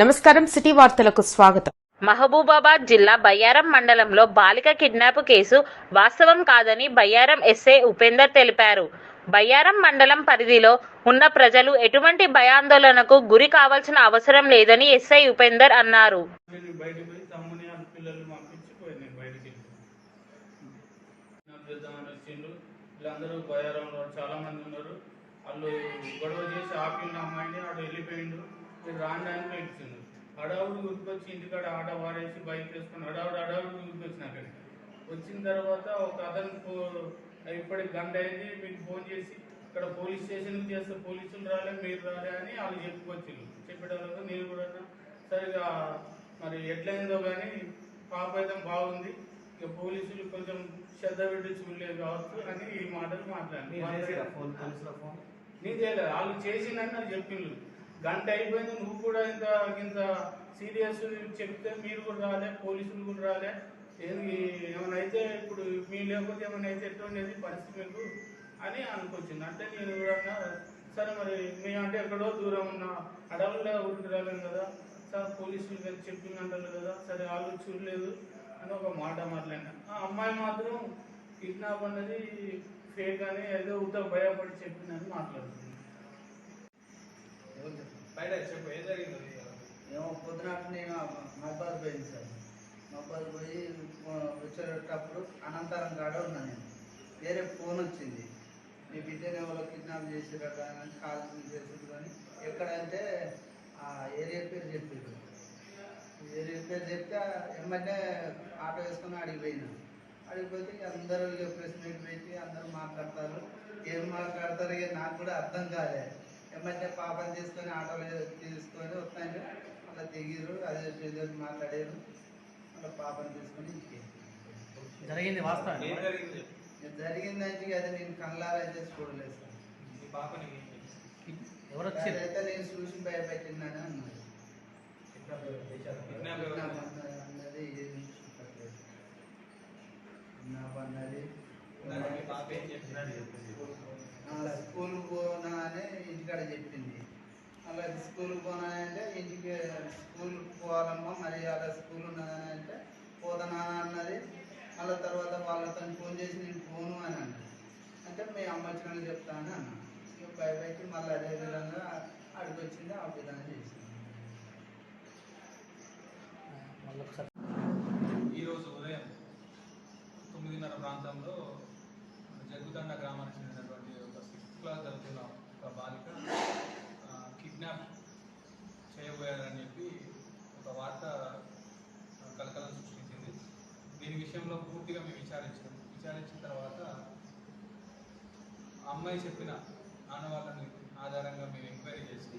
నమస్కారం సిటీ వార్తలకు స్వాగతం. మహబూబాబాద్ జిల్లా బయ్యారం మండలంలో బాలిక కిడ్నాప్ కేసు వాస్తవం కాదని బయ్యారం ఎస్ఐ ఉపేందర్ తెలిపారు. బయ్యారం మండలం పరిధిలో ఉన్న ప్రజలు ఎటువంటి భయాందోళనకు గురి కావాల్సిన అవసరం లేదని ఎస్ఐ ఉపేందర్ అన్నారు. వీళ్ళందరూ బయారంలో చాలా మంది ఉన్నారు. వాళ్ళు గొడవ చేసి ఆపిన అమ్మాయిని ఆడు వెళ్ళిపోయిండు. మీరు హడావుడు గుర్తుకొచ్చి ఇంటికాడ ఆట వాడేసి బైక్ వేసుకుని హడావుడు హడావుడు గుర్తుకొచ్చిన అక్కడికి. వచ్చిన తర్వాత ఒక అతను ఇప్పటికి గంట అయింది మీకు ఫోన్ చేసి ఇక్కడ పోలీస్ స్టేషన్కి చేస్తే పోలీసులు రాలే మీరు రాలే అని వాళ్ళు చెప్పుకొచ్చిండు చెప్పేటప్పుడు నేను కూడా సరిగా మరి ఎట్లయిందో కానీ పాప అయితే బాగుంది. ఇక పోలీసులు కొంచెం శ్రద్ధ పెట్టి చూడలేదు కావచ్చు అని ఈ మాటలు మాట్లాడాను నేను చేయలేదు. వాళ్ళు చేసిందని నాకు చెప్పిండ్రు. గంట అయిపోయింది నువ్వు కూడా ఇంత ఇంత సీరియస్ చెప్తే మీరు కూడా రాలే పోలీసులు కూడా రాలే. ఏమైనా అయితే ఇప్పుడు మీ లేకపోతే ఏమైనా అయితే ఎట్లా పరిస్థితి మీకు అని అనుకొచ్చింది. అంటే నేను కూడా అన్నా, సరే మరి మేము అంటే ఎక్కడో దూరం ఉన్న అడవుల్లో ఊరికి రాలేం కదా సార్ పోలీసులు కానీ చెప్పింది అంటారు కదా సరే వాళ్ళు చూడలేదు అని ఒక మాట మాట్లాడినా. ఆ అమ్మాయి మాత్రం కిడ్నాప్ అన్నది ఫేక్ అని ఏదో ఉత్త భయపడి చెప్పిందని మాట్లాడుతుంది. బయట చెప్పు ఏం జరిగింది ఏమో పొద్దునాట నేను మబ్బాద్ పోయింది సార్. మబ్బాద్ పోయి వచ్చేటప్పుడు అనంతరం కాడ ఉన్నా నేను. వేరే ఫోన్ వచ్చింది. మీ బిడ్డని ఎవరో కిడ్నాప్ చేసిరట అని కాల్ చేసింది కానీ ఎక్కడంటే ఆ ఏరియా పేరు చెప్పారు ఏరియా పేరు చెప్తే ఎమ్మటే ఆటో వేసుకొని అడిగిపోయినా అడిగిపోతే అందరూ ప్రెస్ మీట్ పెట్టి అందరూ మాట్లాడతారు. ఏం మాట్లాడతారు నాకు కూడా అర్థం కాలే. ఎమ్మటే పాపని తీసుకొని ఆటోలో తీసుకొని వస్తాను. అలా దిగిరు అదే శ్రీధర్ మాట్లాడారు. అలా పాపని తీసుకొని జరిగింది వాస్తవం. జరిగిందంటే అది నేను కళ్ళారా చూడలేదు సార్? ఎవరు అయితే నేను చూసి భయపెట్టిందని అన్నారు. అన్నది అన్నది పాప ఏం? అని చెప్పింది. అలా స్కూల్ పోనా అంటే ఇంటికి స్కూల్ పోవాలమ్మా మరి అలా స్కూల్ ఉన్నదని అంటే పోతానా అన్నది. మళ్ళీ తర్వాత వాళ్ళతో ఫోన్ చేసి నేను పోను అని అన్నది అంటే మీ అమ్మ వచ్చిన చెప్తా అని అన్నా ఇక భయపెట్టి మళ్ళీ అదే విధంగా అడిగి వచ్చింది ఆ విధంగా చేసింది. ఈరోజు ఉదయం తొమ్మిదిన్నర ప్రాంతంలో జగ్గుతండ గ్రామానికి చెందినటువంటి ఒక సిక్స్త్ క్లాస్ చదువుతున్న ఒక బాలిక ఆ, కిడ్నాప్ చేయబోయారని చెప్పి ఒక వార్త ఆ, కలకలం సృష్టించింది దీని విషయంలో పూర్తిగా మేము విచారించాము. విచారించిన తర్వాత అమ్మాయి చెప్పిన ఆనవాళ్ళని ఆధారంగా మేము ఎంక్వైరీ చేసి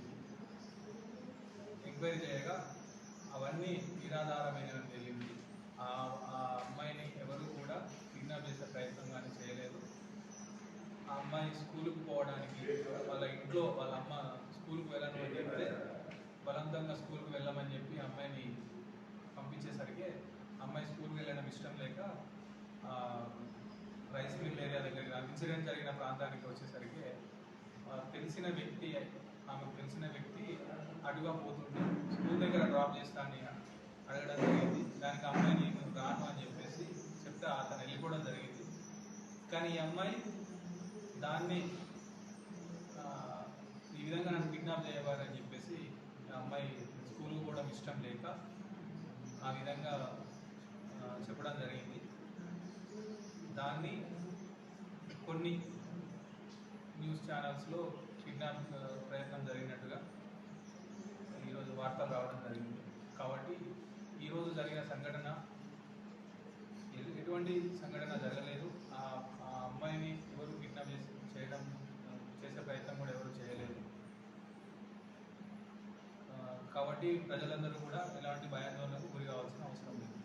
ఎంక్వైరీ చేయగా అవన్నీ నిరాధారమైనవి తెలియంది. ఆ ఆ అమ్మాయిని ఎవరు కూడా కిడ్నాప్ చేసే ప్రయత్నం కానీ చేయలేదు. ఆ అమ్మాయి స్కూల్కి పోవడానికి వాళ్ళ ఇంట్లో వాళ్ళ అమ్మ స్కూల్కి వెళ్ళను అని చెప్తే బలవంతంగా స్కూల్కి వెళ్ళమని చెప్పి ఆ అమ్మాయిని పంపించేసరికి అమ్మాయి స్కూల్కి ఇష్టం లేక రైస్ మిల్ ఏరియా దగ్గరికి ఇన్సిడెంట్ జరిగిన ప్రాంతానికి వచ్చేసరికి తెలిసిన వ్యక్తి ఆమెకు తెలిసిన వ్యక్తి అడుగా పోతుంటే స్కూల్ దగ్గర డ్రాప్ చేస్తాను అడగడం జరిగింది. దానికి అమ్మాయి నేను రాను అని చెప్పేసి చెప్తే అతను వెళ్ళిపోవడం జరిగింది. కానీ ఈ అమ్మాయి దాన్ని ఈ విధంగా నన్ను కిడ్నాప్ చేయవారని చెప్పేసి అమ్మాయి స్కూల్ కూడా ఇష్టం లేక ఆ విధంగా చెప్పడం జరిగింది. దాన్ని కొన్ని న్యూస్ ఛానల్స్లో కిడ్నాప్ ప్రయత్నం జరిగినట్టుగా ఈరోజు వార్తలు రావడం జరిగింది. కాబట్టి ఈరోజు జరిగిన సంఘటన ఎటువంటి సంఘటన జరగలేదు. ఆ అమ్మాయిని ఎవరు కిడ్నాప్ చేసి చేయడం చేసే ప్రయత్నం కూడా ఎవరు చేయలేదు. కాబట్టి ప్రజలందరూ కూడా ఎలాంటి భయాందోళనకు గురి కావాల్సిన అవసరం లేదు.